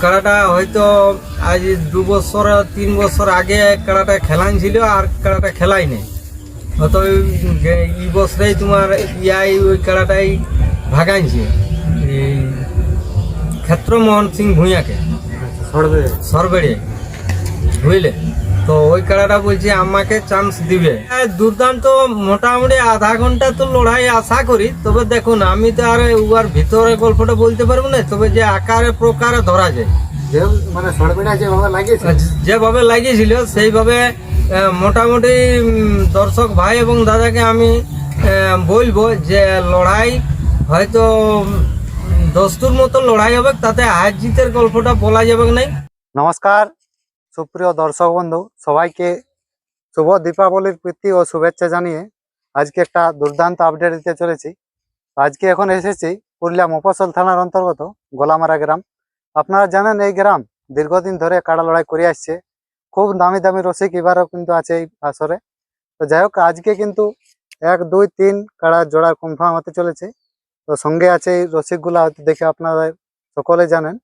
কাড়াটা হয়তো আজ দু বছর তিন বছর আগে কাড়াটা খেলান ছিল আর কাড়াটা খেলাই নেই। হয়তো এই- বছরেই তোমার ইয়াই ওই কাড়াটাই ভাগাইছে এই ক্ষেত্রমোহন সিং ভূঁইয়াকে। সরবেড়ে বুঝলে? তো ওই কাড়াটা বলছে আমাকে চান্স দিবে। হ্যাঁ, দুর্দান্ত মোটামুটি আধা ঘণ্টা তো লড়াই আশা করি। তবে দেখুন আমি তো আর উয়ার ভিতরে গল্পটা বলতে পারব না তবে যে আকারে প্রকারে ধরা যায়। যে মানে যেভাবে লাগিয়েছিল। সেইভাবে মোটামুটি দর্শক ভাই এবং দাদাকে আমি বলব যে লড়াই হয়তো দস্তুর মতো লড়াই হবে তাতে হার জিতের গল্পটা বলা যাবে নাই? নমস্কার সুপ্রিয় দর্শক বন্ধু, সবাইকে শুভ দীপাবলির প্রীতি ও শুভেচ্ছা জানিয়ে আজকে একটা দুর্দান্ত আপডেট দিতে চলেছি। আজকে এখন এসেছি পুরুলিয়া মফসল থানার অন্তর্গত গোলামারা গ্রাম। আপনারা জানেন এই গ্রাম দীর্ঘদিন ধরে কাড়া লড়াই করে আসছে। খুব দামি দামি রসিক এবারও কিন্তু আছে এই আসরে। তো যাই হোক, আজকে কিন্তু এক, দুই, তিন কাড়া জোড়ার কনফার্ম হতে চলেছে। তো সঙ্গে আছে এই রসিকগুলা দেখে আপনারা সকলে জানেন।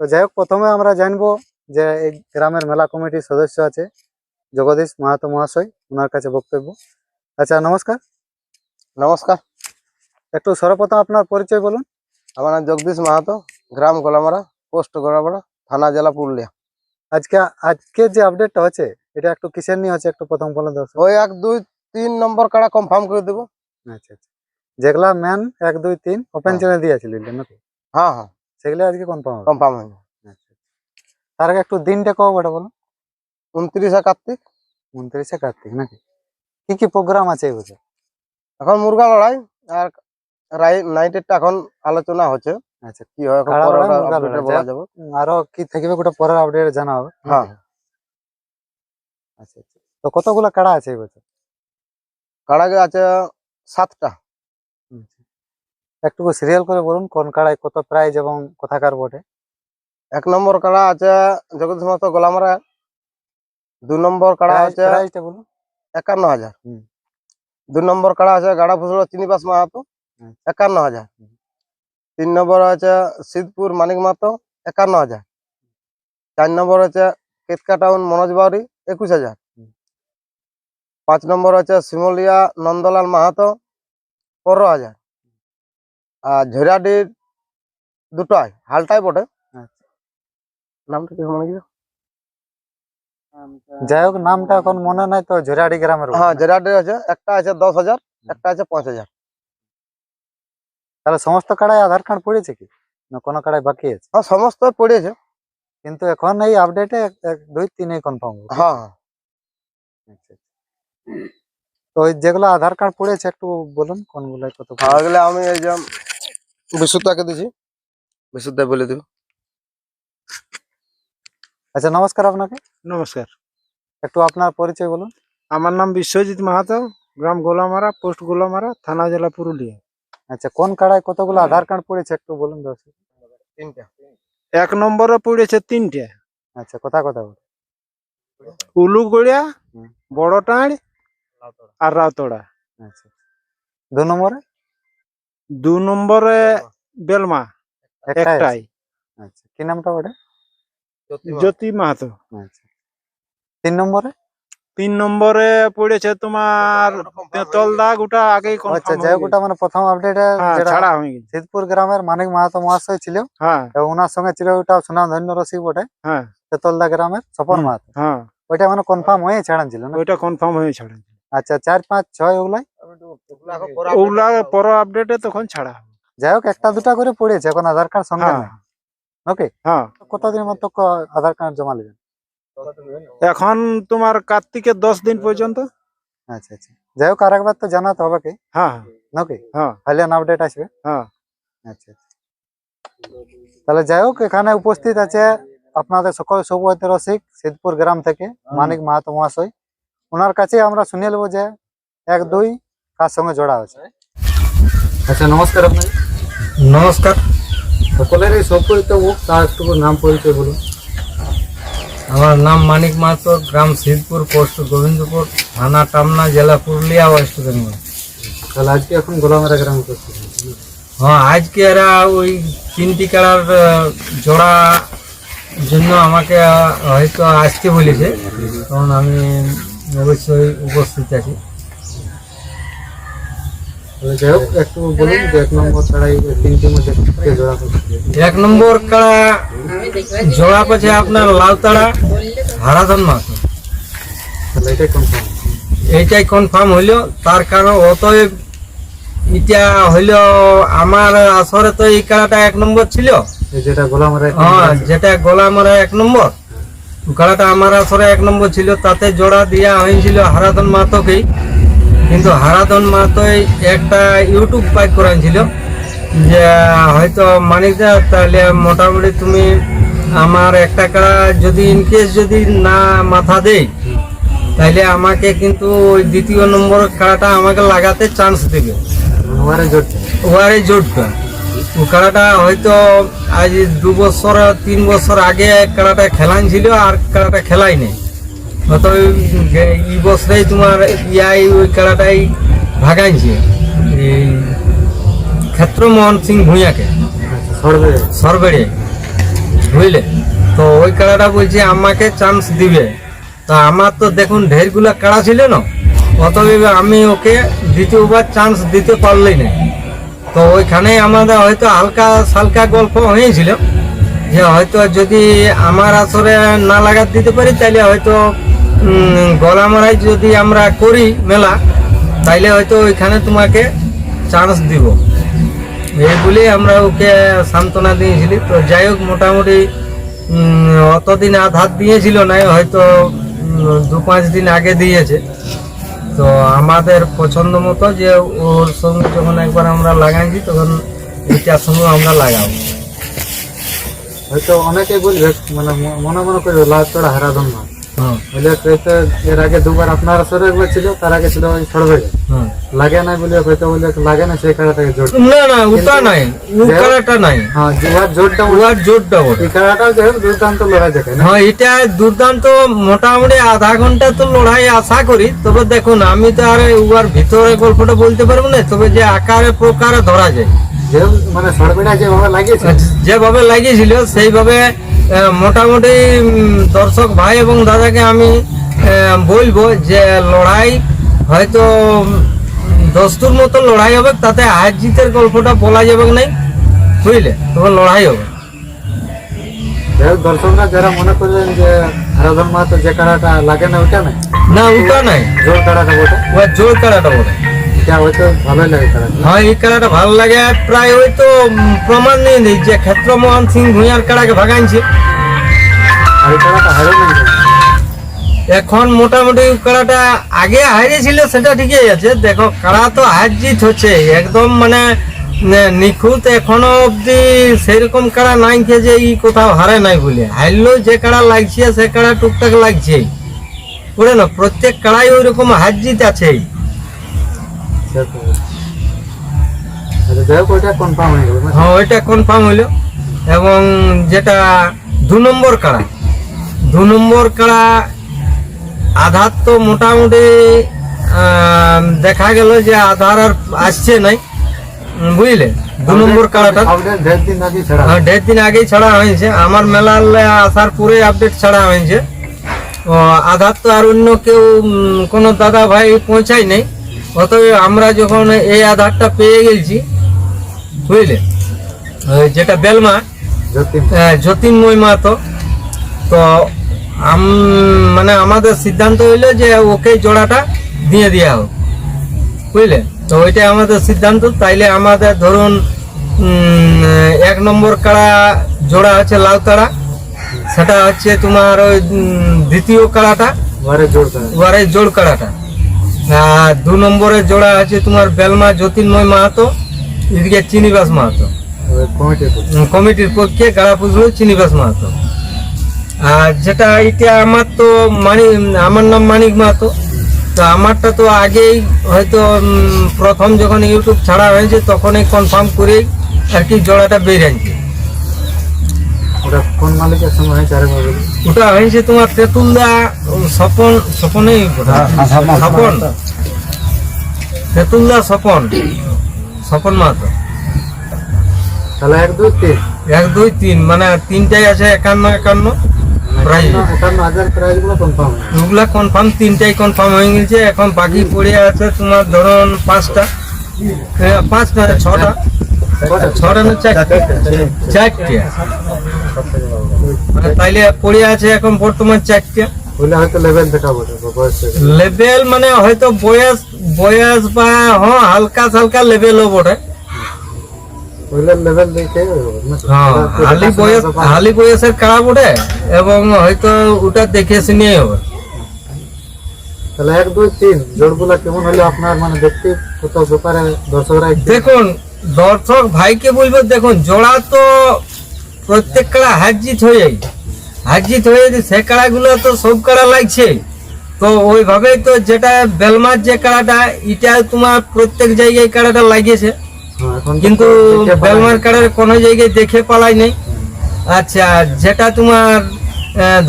তো যাই হোক, প্রথমে আমরা জানব যে এই গ্রামের মেলা কমিটির সদস্য আছে জগদীশ মাহাতো মহাশয় ওনার কাছে বক্তব্য। আচ্ছা নমস্কার। নমস্কার। একটু সর্বপ্রথম আপনার পরিচয় বলুন। আমার নাম জগদীশ মাহাতো গ্রাম গোলামারা পোস্ট গোলামারা থানা জেলা পুরুলিয়া। আজকে আজকে যে আপডেটটা হচ্ছে এটা একটু কিসের নিয়ে হচ্ছে একটু প্রথম বলে দর্শক। ওই এক দুই তিন নম্বর কাড়া কনফার্ম করে দেবো। আচ্ছা আচ্ছা। যেগুলা ম্যান এক দুই তিন ওপেন। চ্যানেল দিয়েছিল নাকি? হ্যাঁ হ্যাঁ। সেগুলো আজকে কনফার্ম কনফার্ম হয়ে। তার আগে একটু দিনটা কবে ওটা বলুন। উনত্রিশে কার্তিক উনত্রিশে কার্তিক নাকি? কি কি প্রোগ্রাম আছে এই বছর? এখন মুরগা লড়াই আর নাইটেরটা এখন আলোচনা হচ্ছে। আচ্ছা। কি হয় এখন বলা যাবে। আরও কি থাকবে পরের আপডেটে জানা হবে। হ্যাঁ। আচ্ছা আচ্ছা। তো কতগুলো কাড়া আছে এই বছর? আছে সাতটা। একটু সিরিয়াল করে বলুন কোন কাড়ায় কত প্রাইজ এবং কোথাকার বটে? এক নম্বর কাড়া আছে জগদীশ মাহাতো গোলামারা দু নম্বর কাড়া আছে একান্ন হাজার। দু নম্বর কাড়া আছে গাড়া ফুসড়ো চিনিবাস মাহাতো একান্ন হাজার। তিন নম্বর আছে সিদ্ধপুর মানিক মাহাতো একান্ন হাজার। চার নম্বর আছে কেতকা টাউন মনোজ বাউরি একুশ হাজার। পাঁচ নম্বর আছে শিমলিয়া নন্দলাল মাহাতো পনেরো হাজার। আর ঝরিয়াডির দুটাই হালটাই বটে। নামটা কি মনে যাই হোক নামটা এখন মনে নাই তো ঝুরাড়ি গ্রামের হ্যাঁ না? আছে একটা আছে দশ হাজার একটা আছে পাঁচ হাজার। তাহলে সমস্ত কাড়ায় আধার কার্ড পড়েছে কি? না কোনো কাড়ায় বাকি আছে? হ্যাঁ সমস্ত পড়েছে। কিন্তু এখন এই আপডেটে এক দুই তিনে কনফার্ম হ্যাঁ হ্যাঁ। আচ্ছা, আচ্ছা। তো ওই যেগুলো আধার কার্ড পড়েছে একটু বলুন কোনগুলো কত? গেলে আমি এই যে বিশুদ্ধাকে দিছি। বিশুদ্ধা বলে দিব। আচ্ছা নমস্কার আপনাকে। নমস্কার। একটু আপনার পরিচয় বলুন। আমার নাম বিশ্বজিৎ মাহাতো গ্রাম গোলামারা পোস্ট গোলামারা থানা জেলা পুরুলিয়া। আচ্ছা কোন কাড়ায় কতগুলো আধার কার্ড পড়েছে একটু বলুন দর্শক তিনটা। এক নম্বরে পড়েছে তিনটে। আচ্ছা কথা কথা বলুন। উলুগড়িয়া হুম। বড় টাঁড় আর রাউতড়া। আচ্ছা। দু নম্বরে? দু নম্বরে বেলমা। একটাই একটাই। আচ্ছা কি নামটা ওটা জ্যোতি মাহাতো। আচ্ছা। তিন নম্বরে? তিন নম্বরে পড়েছে তোমার তেতলদা গোটা আগেই আচ্ছা যাই হোক মানে প্রথম আপডেটে। হ্যাঁ ছাড়া হয়ে গেছে। সিদ্ধপুর গ্রামের মানিক মাহাতো মহাশয় ছিল। হ্যাঁ। ওনার সঙ্গে ছিল ওটা সুনামধন্য রসিক বটে। হ্যাঁ। তেতলদা গ্রামের স্বপন। মাহাতো। হ্যাঁ। ওইটা মানে কনফার্ম হয়ে ছাড়ান ছিল না? ওইটা কনফার্ম হয়ে ছাড়া আচ্ছা চার পাঁচ ছয় ওগুলাই? ওগুলা পর আপডেটে তখন ছাড়া যাই হোক একটা দুটা করে পড়েছে এখন আধার কার্ড সঙ্গে হ্যাঁ। ওকে হ্যাঁ। কতদিন মতো আধার কার্ড জমা নেবেন? এখন তোমার কার্তিকের দশ দিন পর্যন্ত। আচ্ছা আচ্ছা। যাই হোক আর একবার তো জানাতে হবে কি হ্যাঁ নাকি হ্যাঁ। ফাইলিয়ান আপডেট আসবে? হ্যাঁ। আচ্ছা আচ্ছা। তাহলে যাই হোক এখানে উপস্থিত আছে আপনাদের সকল সৌভাগ্য রসিক সিদ্ধপুর গ্রাম থেকে মানিক মাহাতো মহাশয়। ওনার কাছে আমরা শুনে নেব যে এক দুই কার সঙ্গে জোড়া আছে আচ্ছা নমস্কার আপনাকে। নমস্কার। সকলেরই সৌপরিত হোক তার একটু নাম পরিচয় বলুন। আমার নাম মানিক মাহাতো গ্রাম সিদ্ধপুর পোস্ট গোবিন্দপুর থানা টামনা জেলা পুরুলিয়া ওয়েস্ট বেঙ্গল। তাহলে আজকে এখন গোলামারা গ্রামে। হ্যাঁ আজকে এরা ওই তিনটি কালার জোড়া জন্য আমাকে হয়তো আসতে বলেছে। কারণ আমি অবশ্যই উপস্থিত আছি। যাই হোক একটু বলুন যে এক নম্বর ছাড়া এই তিনটির মধ্যে কে জোড়া করছে? এক নম্বর কাড়া জোড়া পাচ্ছে আপনার লাউতাড়া হারাধন মাছ তাহলে এটাই কনফার্ম এইটাই কনফার্ম হইল তার কারণ অতএব এটা হইল আমার আসরে তো এই কাড়াটা এক নম্বর ছিল। যেটা গোলাম হ্যাঁ যেটা গলা মারা এক নম্বর। কাড়াটা আমার আসরে এক নম্বর ছিল তাতে জোড়া দেওয়া হয়েছিল হারাধন মাহাতোকেই কিন্তু হারাধন মাহাতোই একটা ইউটিউব পাইক করাইছিল যে হয়তো মানিকদা তাহলে মোটামুটি তুমি আমার একটা কাড়া যদি ইনকেস যদি না মাথা দেই তাহলে আমাকে কিন্তু ওই দ্বিতীয় নম্বর কাড়াটা আমাকে লাগাতে চান্স দেবে। ওয়ারে জোটটা ও কাড়াটা হয়তো আজ দু বছর তিন বছর আগে কাড়াটা খেলান ছিল আর কাড়াটা খেলাই নেই। গে- এই বছরেই তোমার ইয়াই ওই কাড়াটাই ভাগাইছে এই ক্ষেত্রমোহন সিং ভূঁইয়াকে সরবেড়ে বুঝলে তো ওই কাড়াটা বলছে আমাকে চান্স দিবে। তা আমার তো দেখুন ঢেরগুলা কাড়া ছিল না? অতএব আমি ওকে দ্বিতীয়বার চান্স দিতে পারলি না তো ওইখানে আমাদের হয়তো হালকা সালকা গল্প হয়েছিল। যে হয়তো যদি আমার আসরে না লাগাত দিতে পারি তাহলে হয়তো উম, গলা মারাই যদি আমরা করি মেলা তাইলে হয়তো ওইখানে তোমাকে চান্স দিব। এই বলে আমরা ওকে সান্ত্বনা দিয়েছিলি। তো যাই হোক মোটামুটি অতদিন আধার দিয়েছিল না হয়তো দু পাঁচ দিন আগে দিয়েছে। তো আমাদের পছন্দ মতো যে ওর সঙ্গে যখন একবার আমরা লাগাইছি তখন এটার সঙ্গে আমরা লাগাবো। হয়তো অনেকে বলবে মানে মনে মনে করবে লাভ তোরা হারাধন না। বলে হয়তো এর আগে দুবার আপনার আসরে একবার ছিল তার আগে ছিল ওই সরবে হ্যাঁ। লাগে না বলে হয়তো বলে লাগে না সেই জোট না না ওটা নাই ও নাই। হ্যাঁ জোয়ার জোরটা ওয়ার জোরটা এই যাই দুর্দান্ত লড়াই দেখে না? হ্যাঁ এটা দুর্দান্ত মোটামুটি আধা ঘণ্টা তো লড়াই আশা করি। তবে দেখুন আমি তো আর উয়ার ভিতরে গল্পটা বলতে পারব না তবে যে আকারে প্রকারে ধরা যায়। যে মানে সরবেটা যেভাবে লাগিয়েছে যেভাবে লাগিয়েছিল সেইভাবে মোটামুটি দর্শক ভাই এবং দাদাকে আমি বলব যে লড়াই হয়তো দস্তুর মতো লড়াই হবে তাতে হার জিতের গল্পটা বলা যাবে না বুঝলে? তবে লড়াই হবে। দর্শকরা যারা মনে করলেন যে হারাধন মাহাতো যে খেলাটা লাগে না ওটা না না ওটা নাই। জোর খেলাটা ওটা জোর কাড়াটা বলে এটা হয়তো ভালোই লাগে হ্যাঁ এই কাড়াটা ভালো লাগে। আর প্রায় ওই তো প্রমাণ নিয়ে দিই যে ক্ষেত্রমোহন সিং ভূঁইয়ার কাড়াকে ভাগাইছে। আর এই খেলাটা হারে এখন মোটামুটি কাড়াটা আগে হারিয়েছিল সেটা ঠিকই আছে। দেখো কাড়া তো হার জিত হচ্ছে। একদম মানে নিখুঁত এখনও অবধি সেরকম কাড়া নাই যে ই কোথাও হারে নাই বলে। হারলেও যে কাড়া লাগছে সে কাড়া টুকটাক লাগছে বুঝলে না? প্রত্যেক কাড়াই ওই রকম হার জিত আছেই। হয়ে না? হ্যাঁ ওইটা কনফার্ম হইল। এবং যেটা দু নম্বর কাড়া দু নম্বর কাড়া আধার তো মোটামুটি দেখা গেল যে আধার আর আসছে নাই। বুঝলে? দু নম্বর কাড়াটা। দেড় দিন হ্যাঁ দেড় দিন আগেই ছাড়া হয়েছে। আমার মেলার আসার পরে আপডেট ছাড়া হয়েছে। আধার তো আর অন্য কেউ কোনো দাদা ভাই পৌঁছায় নাই। অতএব আমরা যখন এই আধারটা পেয়ে গেছি বুঝলে? যেটা বেলমা জ্যোতির্ময় মাহাতো তো আম মানে আমাদের সিদ্ধান্ত হইল যে ওকে জোড়াটা দিয়ে দেওয়া হোক। বুঝলে? তো ওইটাই আমাদের সিদ্ধান্ত। তাইলে আমাদের ধরুন এক নম্বর কাড়া জোড়া হচ্ছে লাউ তাড়া সেটা হচ্ছে তোমার ওই দ্বিতীয় কাড়াটা ওয়ারে জোড় কাড়াটা। আর দু নম্বরের জোড়া আছে তোমার বেলমা জ্যোতির্ময় মাহাতো এদিকে চিনিবাস মাহাতো। কমিটির পক্ষে। গাড়া পুজলো চিনিবাস মাহাতো। আর যেটা এটা আমার তো মানি আমার নাম মানিক মাহাতো। তো আমারটা তো আগেই হয়তো প্রথম যখন ইউটিউব ছাড়া হয়েছে তখনই কনফার্ম করেই আর কি জোড়াটা বেরিয়েছে ওটা কোন মালিকের সঙ্গে হয়েছে। ওটা তোমার তেঁতুলদা স্বপন স্বপনেই স্বপন। তেঁতুলদা স্বপন। স্বপন মাহাতো। তাহলে এক দুই তিন। এক দুই তিন মানে তিনটাই আছে একান্ন একান্ন। প্রাইজ একান্ন হাজার প্রাইজগুলো কনফার্ম ওগুলা কনফার্ম তিনটাই কনফার্ম হয়ে গেছে। এখন বাকি পড়ে আছে তোমার ধরুন পাঁচটা। হ্যাঁ, পাঁচটা ছটা। ছটা। না চারটে? চারটে মানে তাইলে পড়ে আছে এখন বর্তমান চারটে। হলে হয়তো লেভেল দেখাবো লেভেল মানে হয়তো বয়স বয়স বা হ্যাঁ হালকা হালকা লেভেলও বটে। হ্যাঁ হালি বয়সের কাড়া বটে এবং হয়তো ওটা দেখে শুনিয়ে হবে। তাহলে এক দুই তিন জোড়গুলা কেমন হলে আপনার মানে দেখতে ব্যাপারে দর্শকরা দেখুন দর্শক ভাইকে বলব দেখুন জোড়া তো প্রত্যেকটা কাড়া হারজিত হয়ে যায় হারজিত হয়ে সে কাড়াগুলো তো সব কাড়া লাগছে। তো ওইভাবেই তো যেটা বেলমার যে কাড়াটা এটা তোমার প্রত্যেক জায়গায় কাড়াটা লাগিয়েছে। হ্যাঁ, কিন্তু বেলমার কাড়ার কোনো জায়গায় দেখে পালাই নেই। আচ্ছা যেটা তোমার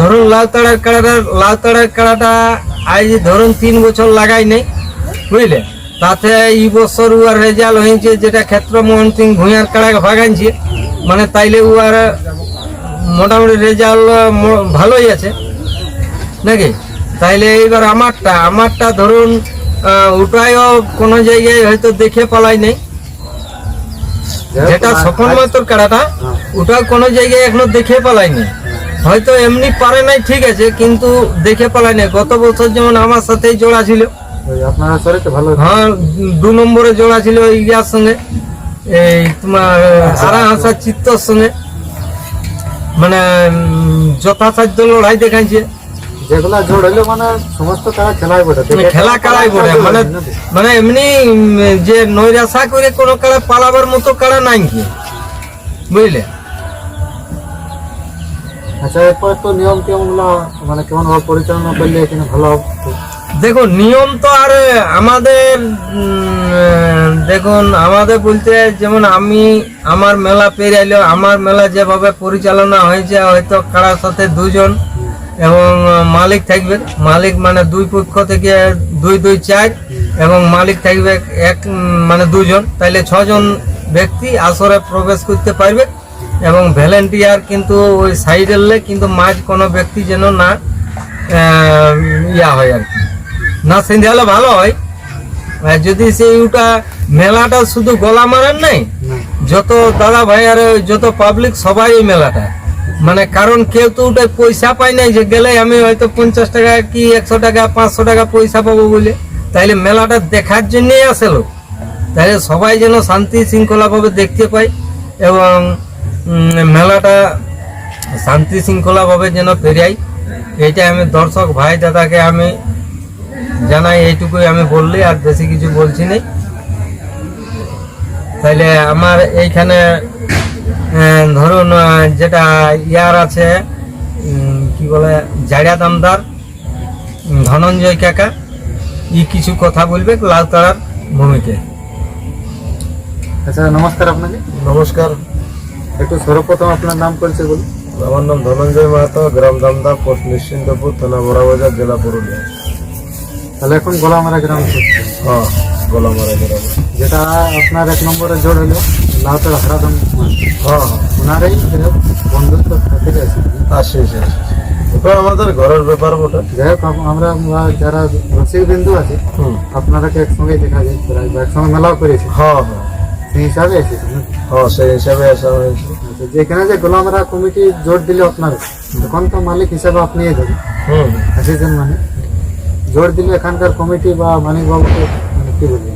ধরুন লাল তাড়ার কাড়াটা লাল তাড়ার কাড়াটা আজ ধরুন তিন বছর লাগাই নেই বুঝলে? তাতে এই বছর উয়ার রেজাল্ট হয়েছে যেটা ক্ষেত্র মোহন সিং ভূঁইয়ার কাড়াকে ভাগাইছে মানে তাইলে উয়ার মোটামুটি রেজাল্ট ভালোই আছে। নাকি? তাইলে এইবার আমারটা আমারটা ধরুন ওটাইও কোনো জায়গায় হয়তো দেখে পালাই নেই। যেটা সফল মাত্র কাড়াটা হ্যাঁ। ওটা কোনো জায়গায় এখনও দেখে পালাইনি হয়তো এমনি পারে নাই ঠিক আছে কিন্তু দেখে পালাই নাই। গত বছর যেমন আমার সাথেই জোড়া ছিল। আপনার শরীরটা ভালো হ্যাঁ দু নম্বরে জোড়া ছিল ইয়ার সঙ্গে। এই তোমার সারা হাসার চিত্তর সঙ্গে। মানে যথাসাধ্য লড়াই দেখাইছে। যেগুলা জোড় হইল মানে সমস্ত তারা খেলাই বটে মানে খেলা মানে মানে এমনি যে নৈরাশা করে কোনো পালাবার মতো কাড়া নাই। কি বুঝলে? আচ্ছা এরপর তো নিয়ম মানে কেমন ভাবে পরিচালনা করলে এখানে ভালো দেখুন, নিয়ম তো আর আমাদের দেখুন, আমাদের বলতে যেমন আমি আমার মেলা পেরিয়ে আমার মেলা যেভাবে পরিচালনা হয়েছে, হয়তো কারার সাথে দুজন এবং মালিক থাকবে। মালিক মানে দুই পক্ষ থেকে দুই দুই চার এবং মালিক থাকবে এক মানে দুজন। তাইলে ছজন ব্যক্তি আসরে প্রবেশ করতে পারবে এবং ভ্যালেন্টিয়ার কিন্তু ওই সাইডের কিন্তু মাঝ কোনো ব্যক্তি যেন না ইয়া হয় আর কি। না সেন্ধে হলে ভালো হয়। আর যদি সেই ওটা মেলাটা শুধু গলা মারার নাই যত দাদা ভাই আর যত পাবলিক সবাই এই মেলাটা। মানে কারণ কেউ তো ওটা পয়সা পায় নাই যে গেলে আমি হয়তো পঞ্চাশ টাকা কি একশো টাকা পাঁচশো টাকা পয়সা পাবো বলে। তাইলে মেলাটা দেখার জন্যই আসে লোক। তাহলে সবাই যেন শান্তি শৃঙ্খলাভাবে দেখতে পায় এবং মেলাটা শান্তি শৃঙ্খলাভাবে যেন পেরিয়াই এইটা আমি দর্শক ভাই দাদাকে আমি জানাই এইটুকুই আমি বললি আর বেশি কিছু বলছি না। তাইলে আমার এইখানে ধরুন যেটা ইয়ার আছে কি বলে জাড়িয়া দামদার ধনঞ্জয় কাকা ই কিছু কথা বলবে লাউতারার ভূমিকে। আচ্ছা নমস্কার আপনাকে। নমস্কার। একটু সর্বপ্রথম আপনার নাম পরিচয় বলুন। আমার নাম ধনঞ্জয় মাহাতো গ্রাম দামদা পোস্ট নিশ্চিন্তপুর থানা বড়াবাজার জেলা পুরুলিয়া। তাহলে এখন গোলামারা গ্রাম করছে হ্যাঁ গোলামারা গ্রাম। যেটা আপনার এক নম্বরে জোড় হলো লাউতার হারাদম হ্যাঁ হ্যাঁ। ওনারাই বন্ধুত্ব থেকে আছে আসি। ওটা আমাদের ঘরের ব্যাপার বটে। যাই হোক আমরা যারা রসিক বিন্দু আছে আপনারাকে একসঙ্গে দেখা যায় একসঙ্গে মেলাও করেছি। হ্যাঁ হ্যাঁ। সেই হিসাবে এসেছি হ্যাঁ সেই হিসাবে আসা হয়েছে। আচ্ছা, যেখানে যে গোলামরা কমিটি জোর দিল আপনার তখন তো মালিক হিসাবে আপনি হুম। আসেছেন মানে। জোর দিলে এখানকার কমিটি বা মানিক বাবুকে মানে কি বলবেন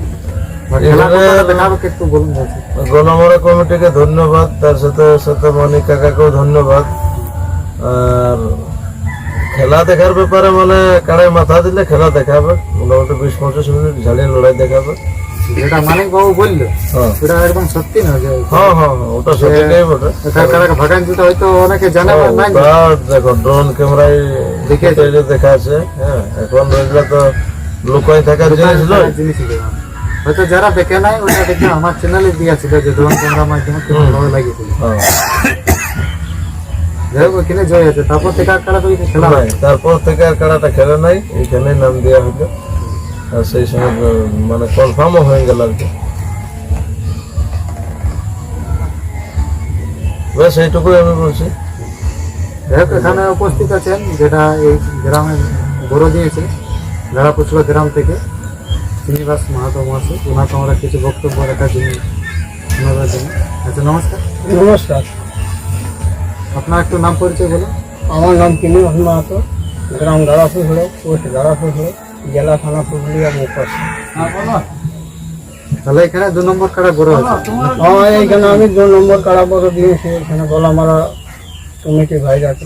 গোলামরা কমিটিকে ধন্যবাদ তার সাথে সাথে মানিক কাকাকেও ধন্যবাদ। আর খেলা দেখার ব্যাপারে মানে কারে মাথা দিলে খেলা দেখাবে। মোটামুটি বিশ পঁচিশ মিনিট ঝাড়িয়ে লড়াই দেখাবে। যেটা মানিক বাবু বলল হ্যাঁ। সেটা একদম সত্যি না যে হ্যাঁ হ্যাঁ ওটা সঠিকই বটে। এখানকার ভাগান্তিটা হয়তো অনেকে জানে। ওটা দেখো ড্রোন ক্যামেরায় দেখে দেখে আছে হ্যাঁ এখন ওইগুলো তো লুকাই থাকার জিনিস নয়। হয়তো যারা দেখে নাই ওটা দেখে আমার চ্যানেলে দিয়েছিল যে ড্রোন ক্যামেরা মাধ্যমে কেমন ভাবে লাগিয়েছিল তারপর থেকে আর কারা তো খেলা নাই, তারপর থেকে আর কাড়াটা খেলে নাই এইখানে নাম দেওয়া আর সেই সময় মানে কনফার্মও হয়ে গেল আর কি। ব্যাস এইটুকুই আমি বলছি। যাই হোক, এখানে উপস্থিত আছেন যেটা এই গ্রামের গড়ে দিয়েছে গাড়াপুচুয়া গ্রাম থেকে শ্রীনিবাস মাহাতো মহাশয় ওনাকে আমরা কিছু বক্তব্য রাখার জন্য ওনাদের জন্য আচ্ছা নমস্কার। নমস্কার। আপনার একটু নাম পরিচয় বলুন। আমার নাম কিনিবাস মাহাতো গ্রাম গাড়াপুর হলো পোস্ট গাড়াপুর হলো। জেলা থানা পুরুলিয়া মুখোশ তাহলে এখানে দু নম্বর কারা গড়ে আছে। আমার এইখানে আমি দু নম্বর কাড়া বড় দিয়েছি এখানে গলামারা কমিটি ভাই আছে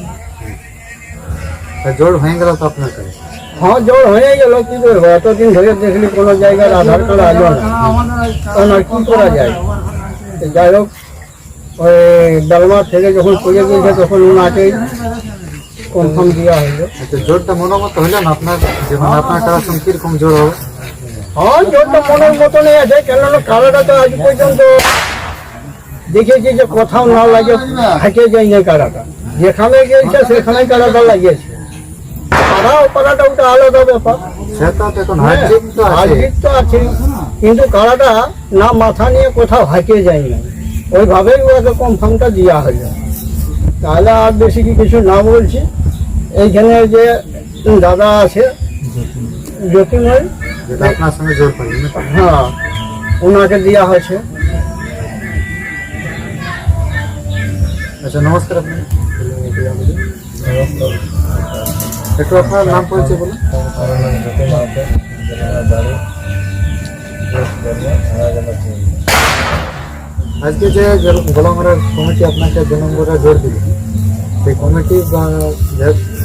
জোর হয়ে গেল তো আপনার কাছে? হ্যাঁ জোর হয়ে গেল কি করব? এতদিন ধরে দেখলি কোনো জায়গার আধার কার্ড আলো না। তখন আর কি করা যায়? যাই হোক ওই ডালমার থেকে যখন পড়ে গিয়েছে তখন ওনাকেই কনফার্ম দেওয়া হলো আচ্ছা জোরটা মনোমত হইলেন আপনার যেমন আপনার কীরকম জোর হবে? হ্যাঁ জোরটা মনের মতনই আছে কেননা কারাটা তো আজ পর্যন্ত দেখেছি যে কোথাও না লাগে হাঁকে যায় না কারাটা। যেখানে গিয়েছে সেখানে কারাটা লাগিয়েছে। কারা পাড়াটা ওটা আলাদা ব্যাপার। তো হাজির আছে। কিন্তু কারাটা না মাথা নিয়ে কোথাও হাঁকিয়ে যায় না। ওইভাবেই ওকে কনফার্মটা দেওয়া হলো। তাহলে আর বেশি কি কিছু না বলছি? এইখানে যে দাদা আছে আপনার সঙ্গে জোর হ্যাঁ ওনাকে দেওয়া হয়েছে। আচ্ছা নমস্কার একটু আপনার নাম বলুন। আজকে যে গোলামরার কমিটি আপনাকে দু নম্বরে জোর দিল সেই কমিটি বা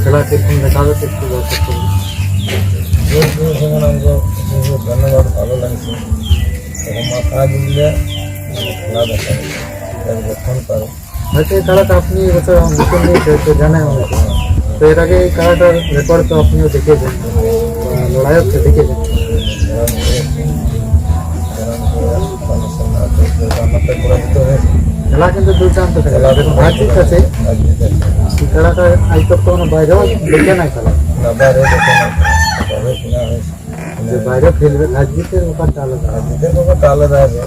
খেলা কীরকম দেখাবে একটু দর্শক। যেমন আমাকে ধন্যবাদ ভালো লাগছে। এবং মাথা দিলে খেলা দেখা যখন পারো হয়তো এই খেলাটা আপনি এবছর নতুন তো জানেন অনেকে। তো এর আগে এই খেলাটার রেকর্ড তো আপনিও দেখিয়েছেন লড়াইও তো দেখিয়েছেন। আমাকে পরাজিত হয়েছে। খেলা কিন্তু দুর্দান্ত খেলা। দেখুন হার জিত আছে। এই খেলাটা আজ তো কোনো বাইরেও দেখে নাই খেলা। বাইরে দেখে না তবে কিনা হয়েছে যে বাইরে খেলবে হার জিতের ব্যাপারটা আলাদা। নিজের ব্যাপারটা আলাদা আছে।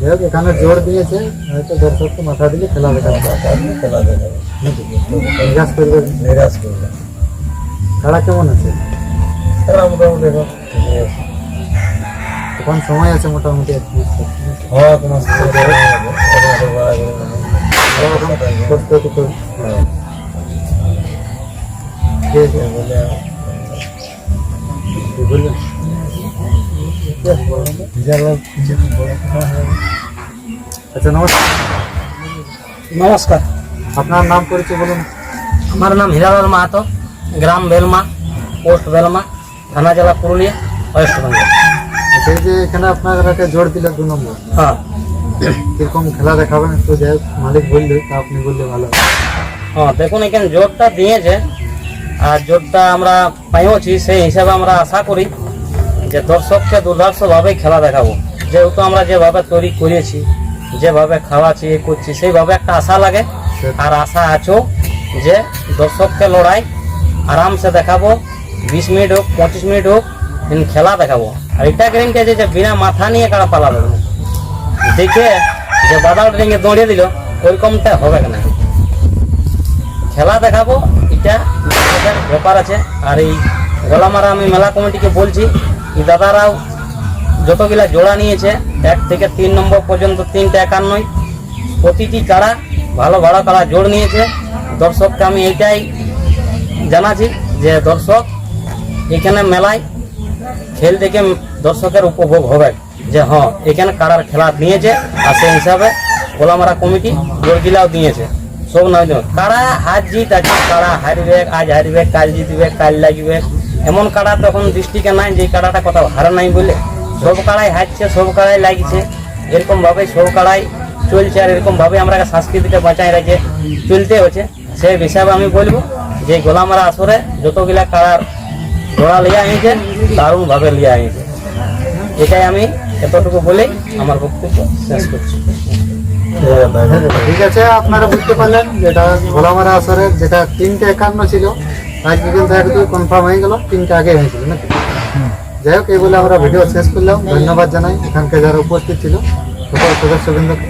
যাই হোক এখানে জোর দিয়েছে হয়তো দর্শককে মাথা দিলে খেলা দেখাবে। খেলা দেখাবে। নিরাশ করবে। নিরাশ করবে। খেলা কেমন আছে? খেলা মোটামুটি এখন। এখন সময় আছে মোটামুটি। এক আচ্ছা নমস্কার। নমস্কার। আপনার নাম পরিচয় বলুন। আমার নাম হীরালাল মাহাতো গ্রাম বেলমা পোস্ট বেলমা থানা জেলা পুরুলিয়া ওয়েস্ট বেঙ্গল। এই যে এখানে আপনাকে জোর দিলে দু নম্বর। হ্যাঁ। কীরকম খেলা দেখাবেন একটু? যাই মালিক বললে তা আপনি বললে ভালো হ্যাঁ। দেখুন এখানে জোরটা দিয়েছে। আর জোরটা আমরা পাইওছি সেই হিসাবে আমরা আশা করি যে দর্শককে দুর্ধর্ষভাবে খেলা দেখাবো। যেহেতু আমরা যেভাবে তৈরি করেছি যেভাবে খাওয়াচ্ছি এ করছি সেইভাবে একটা আশা লাগে। আর আশা আছেও যে দর্শককে লড়াই আরামসে দেখাবো। বিশ মিনিট হোক পঁচিশ মিনিট হোক খেলা দেখাবো। আর এটা গ্যারেন্টি যে বিনা মাথা নিয়ে কারা পালাবে? দেখে যে বাদাল রেঙে দৌড়িয়ে দিল ওইরকমটা হবে না খেলা দেখাবো, এটা ব্যাপার আছে। আর এই গলামারা আমি মেলা কমিটিকে বলছি, এই দাদারাও যতগুলা জোড়া নিয়েছে, এক থেকে তিন নম্বর পর্যন্ত তিনটা একান্নই। প্রতিটি কারা ভালো ভালো কাড়া জোড় নিয়েছে, দর্শককে আমি এইটাই জানাচ্ছি যে দর্শক, এখানে মেলায় খেল দেখে দর্শকের উপভোগ হবে যে হ্যাঁ এখানে কারার খেলা নিয়েছে, আর সেই হিসাবে গোলামারা কমিটি জোরগিলাও দিয়েছে সব নয় কারা হার জিত আছে কারা হারবে, আজ হারবে, কাল জিতবে, কাল লাগবে। এমন কারা তখন দৃষ্টিকে নাই যে কারাটা কোথাও হারে নাই বলে। সব কারাই হারছে, সব কাড়াই লাগছে। এরকমভাবে সব কারাই চলছে, আর এরকমভাবে আমরা সংস্কৃতিটা বাঁচাই রেখে চলতে হচ্ছে। সেই হিসাবে আমি বলব যে গোলামারা আসরে যতগুলা কাড়ার ঘোড়া লিয়া আনিছে, দারুণ ভাবে লিয়া আনিছে। এটাই আমি এতটুকু বলেই আমার বক্তব্য শেষ করছি। ঠিক আছে, আপনারা বুঝতে পারলেন যেটা ঘোলামারা আসরে যেটা তিনটে একান্ন ছিল আজকে কিন্তু একটু কনফার্ম হয়ে গেল, তিনটে আগে হয়েছিল নাকি? যাই হোক, এই বলে আমরা ভিডিও শেষ করলাম। ধন্যবাদ জানাই এখানকার যারা উপস্থিত ছিল। সকল সদস্যবৃন্দকে